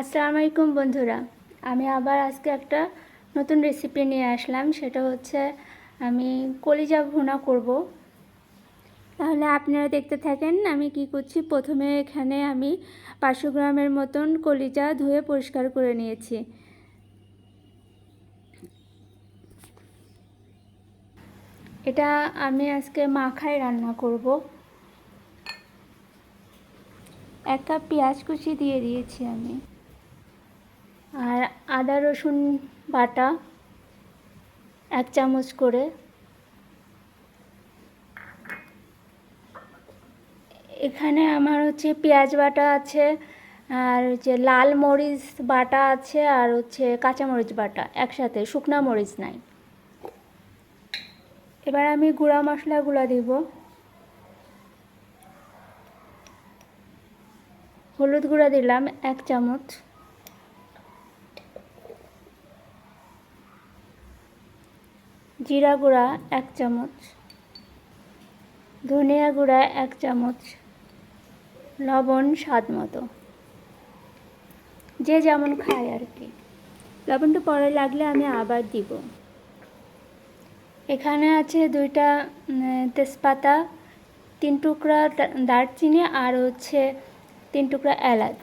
আসসালামু আলাইকুম বন্ধুরা। আমি আবার আজকে একটা নতুন রেসিপি নিয়ে আসলাম। সেটা হচ্ছে আমি কলিজা ভুনা করব। তাহলে আপনারা দেখতে থাকেন, আমি কি করছি? প্রথমে এখানে আমি পাঁচশো গ্রামের মতন কলিজা ধুয়ে পরিষ্কার করে নিয়েছি। এটা আমি আজকে মাখায় রান্না করব। এক কাপ পেঁয়াজ কুচি দিয়ে দিয়েছি আমি। আর আদা, রসুন বাটা এক চামচ করে। এখানে আমার হচ্ছে পেঁয়াজ বাটা আছে, আর হচ্ছে লাল মরিচ বাটা আছে, আর হচ্ছে কাঁচা মরিচ বাটা একসাথে, শুকনা মরিচ নাই। এবার আমি গুঁড়া মশলাগুলো দিব। হলুদ গুঁড়া দিলাম এক চামচ। জিরা গুঁড়া এক চামচ, ধনিয়া গুঁড়া এক চামচ, লবণ স্বাদ মতো। যে যেমন খায় আর কি। লবণটা পরে লাগলে আমি আবার দিব। এখানে আছে দুইটা তেজপাতা, তিন টুকরা দারচিনি আর হচ্ছে তিন টুকরা এলাচ।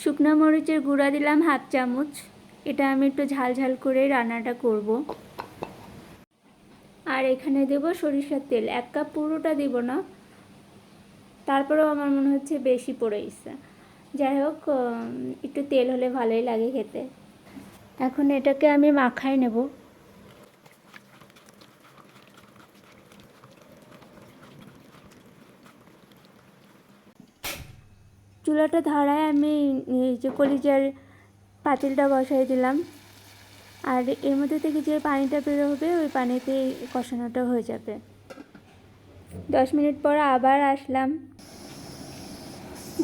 শুকনো মরিচের গুঁড়া দিলাম হাফ চামচ। এটা আমি একটু ঝাল ঝাল করে রান্নাটা করব। আর এখানে দেব সরিষার তেল, এক কাপ পুরোটা দেব না। তারপরেও আমার মনে হচ্ছে বেশি পড়েছে যাই হোক একটু তেল হলে ভালোই লাগে খেতে। এখন এটাকে আমি মাখায় নেব। চুলাটা ধরায় আমি যে কলিজার পাতিলটা বসাই দিলাম। আর এর মধ্যে থেকে যে পানিটা বেরো হবে, ওই পানিতে কষানোটা হয়ে যাবে। দশ মিনিট পর আবার আসলাম।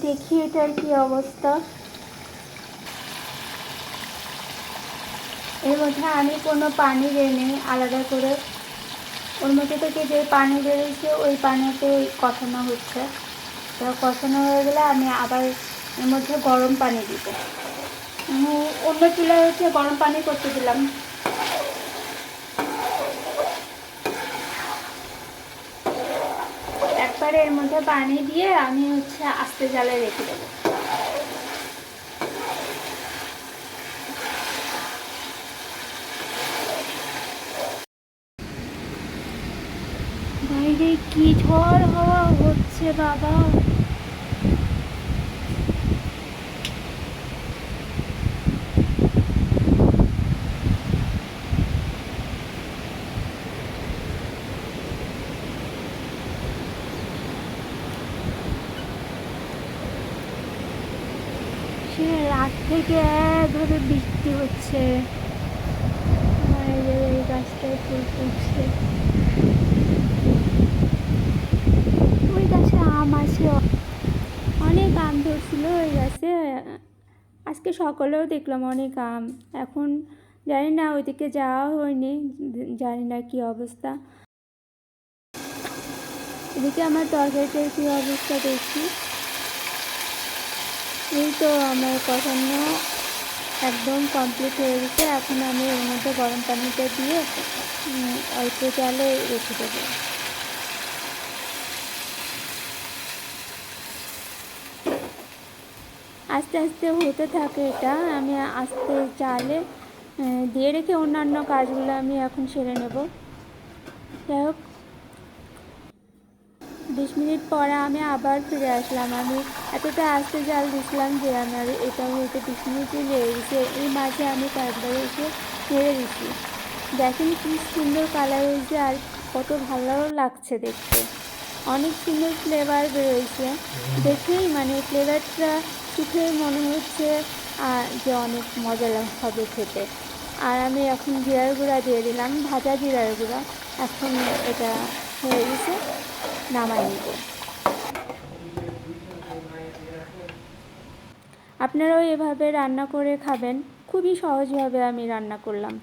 দেখি এটার কি অবস্থা। এর মধ্যে আমি কোনো পানি দিইনি, আলাদা করে। ওর মধ্যে থেকে যে পানি বেরিয়েছে, ওই পানিতে কষানো হচ্ছে। তো কষানো হয়ে গেলে আমি আবার এর মধ্যে গরম পানি দিব। অন্য চুলায় হচ্ছে গরম পানি করতে দিলাম। একবারে এর মধ্যে পানি দিয়ে আমি হচ্ছে আস্তে জালে রেখে দেবো। কি ঝড় হওয়া হচ্ছে বাবা? রাত থেকে ধরে বৃষ্টি হচ্ছে। এই গাছটায় ফুল ফুটছে। ওই গাছে আম আছে। অনেক আম ধরছিল ওই গাছে। আজকে সকালেও দেখলাম অনেক আম। এখন জানি না ওইদিকে যাওয়া হয়নি। জানি না কি অবস্থা। এদিকে আমার তরকারিটার কী অবস্থা দেখছি এই তো আমার কষানো একদম কমপ্লিট হয়ে গেছে। এখন আমি এর মধ্যে গরম পানিটা দিয়ে অল্প চালে রেখে দেবো। আস্তে আস্তে হতে থাকে এটা। আমি আস্তে চালে দিয়ে রেখে অন্যান্য কাজগুলো আমি এখন সেরে নেব। যাই হোক বিশ মিনিট পরে আমি আবার ফিরে আসলাম। আমি এতটা আস্তে জাল দিছিলাম যে আমার এটা হয়তো বিশ মিনিটই লেগে গেছে। এই মাঝে আমি কয়েকবার এসে নেড়ে দিচ্ছি দেখেন কি সুন্দর কালার হয়েছে আর কত ভালো লাগছে দেখতে। অনেক সুন্দর ফ্লেভার বেরোয়েছে দেখেই মানে ফ্লেভারটা শুকে মনে হচ্ছে যে অনেক মজা হবে খেতে। আর আমি এখন জিরার গুঁড়া দিয়ে দিলাম, ভাজা জিরার গুঁড়া। এখন এটা হয়ে গেছে। নামাই নেব। আপনারাও এভাবে রান্না করে খাবেন। খুবই সহজভাবে আমি রান্না করলাম।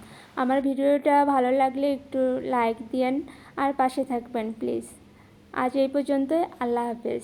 আমার ভিডিওটা ভালো লাগলে একটু লাইক দিয়েন আর পাশে থাকবেন, প্লিজ। আজ এই পর্যন্ত আল্লাহ হাফেজ।